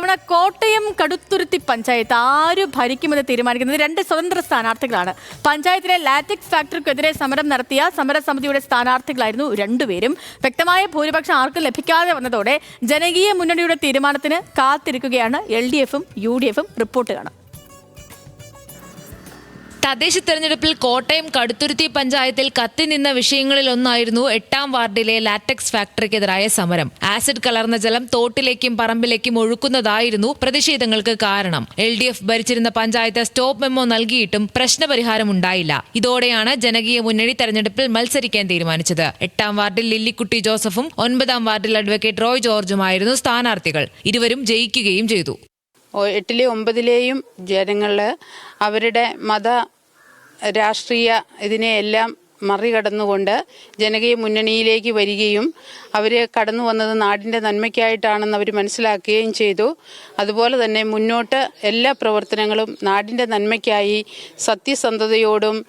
നമ്മുടെ കോട്ടയം കടുത്തുരുത്തി പഞ്ചായത്ത് ആര് ഭരിക്കുമെന്ന് തീരുമാനിക്കുന്നത് രണ്ട് സ്വതന്ത്ര സ്ഥാനാർത്ഥികളാണ്. പഞ്ചായത്തിലെ ലാറ്റിക്സ് ഫാക്ടറിക്കെതിരെ സമരം നടത്തിയ സമരസമിതിയുടെ സ്ഥാനാർത്ഥികളായിരുന്നു രണ്ടുപേരും. വ്യക്തമായ ഭൂരിപക്ഷം ആർക്കും ലഭിക്കാതെ വന്നതോടെ ജനകീയ മുന്നണിയുടെ തീരുമാനത്തിന് കാത്തിരിക്കുകയാണ് എൽ ഡി എഫും യു ഡി എഫും റിപ്പോർട്ട് കാണും. തദ്ദേശ തെരഞ്ഞെടുപ്പിൽ കോട്ടയം കടുത്തുരുത്തി പഞ്ചായത്തിൽ കത്തിനിന്ന വിഷയങ്ങളിൽ ഒന്നായിരുന്നു എട്ടാം വാർഡിലെ ലാറ്റക്സ് ഫാക്ടറിക്കെതിരായ സമരം. ആസിഡ് കലർന്ന ജലം തോട്ടിലേക്കും പറമ്പിലേക്കും ഒഴുക്കുന്നതായിരുന്നു പ്രതിഷേധങ്ങൾക്ക് കാരണം. എൽ ഡി എഫ് ഭരിച്ചിരുന്ന പഞ്ചായത്ത് സ്റ്റോപ്പ് മെമ്മോ നൽകിയിട്ടും പ്രശ്നപരിഹാരം ഉണ്ടായില്ല ഇതോടെയാണ് ജനകീയ മുന്നണി തെരഞ്ഞെടുപ്പിൽ മത്സരിക്കാൻ തീരുമാനിച്ചത്. എട്ടാം വാർഡിൽ ലില്ലിക്കുട്ടി ജോസഫും ഒൻപതാം വാർഡിൽ അഡ്വക്കേറ്റ് റോയ് ജോർജുമായിരുന്നു സ്ഥാനാർത്ഥികൾ. ഇരുവരും ജയിക്കുകയും ചെയ്തു. എട്ടിലെ ഒമ്പതിലെയും ജനങ്ങൾ അവരുടെ മത രാഷ്ട്രീയ ഇതിനെയെല്ലാം മറികടന്നുകൊണ്ട് ജനകീയ മുന്നണിയിലേക്ക് വരികയും അവർ കടന്നു വന്നത് നാടിന്റെ നന്മയ്ക്കായിട്ടാണെന്ന് അവർ മനസ്സിലാക്കുകയും ചെയ്തു. അതുപോലെ തന്നെ മുന്നോട്ട് എല്ലാ പ്രവർത്തനങ്ങളും നാടിന്റെ നന്മയ്ക്കായി സത്യസന്ധതയോടും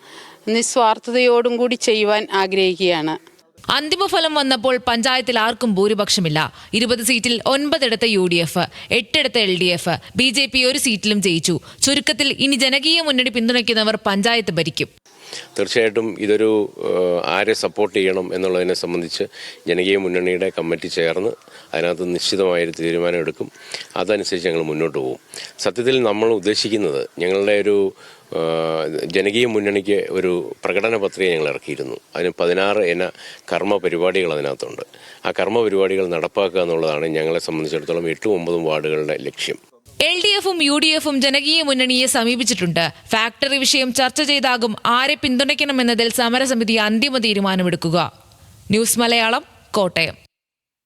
നിസ്വാർത്ഥതയോടും കൂടി ചെയ്യുവാൻ ആഗ്രഹിക്കുകയാണ്. അന്തിമഫലം വന്നപ്പോൾ പഞ്ചായത്തിൽ ആർക്കും ഭൂരിപക്ഷമില്ല. ഇരുപത് സീറ്റിൽ ഒൻപതിടത്ത് U D F എട്ടിടത്ത് L D F B J P ഒരു സീറ്റിലും ജയിച്ചു. ചുരുക്കത്തിൽ ഇനി ജനകീയ മുന്നണി പിന്തുണയ്ക്കുന്നവർ പഞ്ചായത്ത് ഭരിക്കും. തീർച്ചയായിട്ടും ഇതൊരു ആരെ സപ്പോർട്ട് ചെയ്യണം എന്നുള്ളതിനെ സംബന്ധിച്ച് ജനകീയ മുന്നണിയുടെ കമ്മിറ്റി ചേർന്ന് അതിനകത്ത് നിശ്ചിതമായൊരു തീരുമാനം എടുക്കും. അതനുസരിച്ച് ഞങ്ങൾ മുന്നോട്ട് പോകും. സത്യത്തിൽ നമ്മൾ ഉദ്ദേശിക്കുന്നത് ഞങ്ങളുടെ ഒരു ജനകീയ മുന്നണിക്ക് ഒരു പ്രകടന പത്രിക ഞങ്ങൾ ഇറക്കിയിരുന്നു. അതിന് പതിനാറ് എന്ന കർമ്മ പരിപാടികൾ അതിനകത്തുണ്ട്. ആ കർമ്മ പരിപാടികൾ നടപ്പാക്കുക എന്നുള്ളതാണ് ഞങ്ങളെ സംബന്ധിച്ചിടത്തോളം എട്ടും ഒമ്പതും വാർഡുകളുടെ ലക്ഷ്യം. എൽ ഡി എഫും യു ഡി എഫും ജനകീയ മുന്നണിയെ സമീപിച്ചിട്ടുണ്ട്. ഫാക്ടറി വിഷയം ചർച്ച ചെയ്താകും ആരെ പിന്തുണയ്ക്കണമെന്നതിൽ സമരസമിതി അന്തിമ തീരുമാനമെടുക്കുക. ന്യൂസ് മലയാളം കോട്ടയം.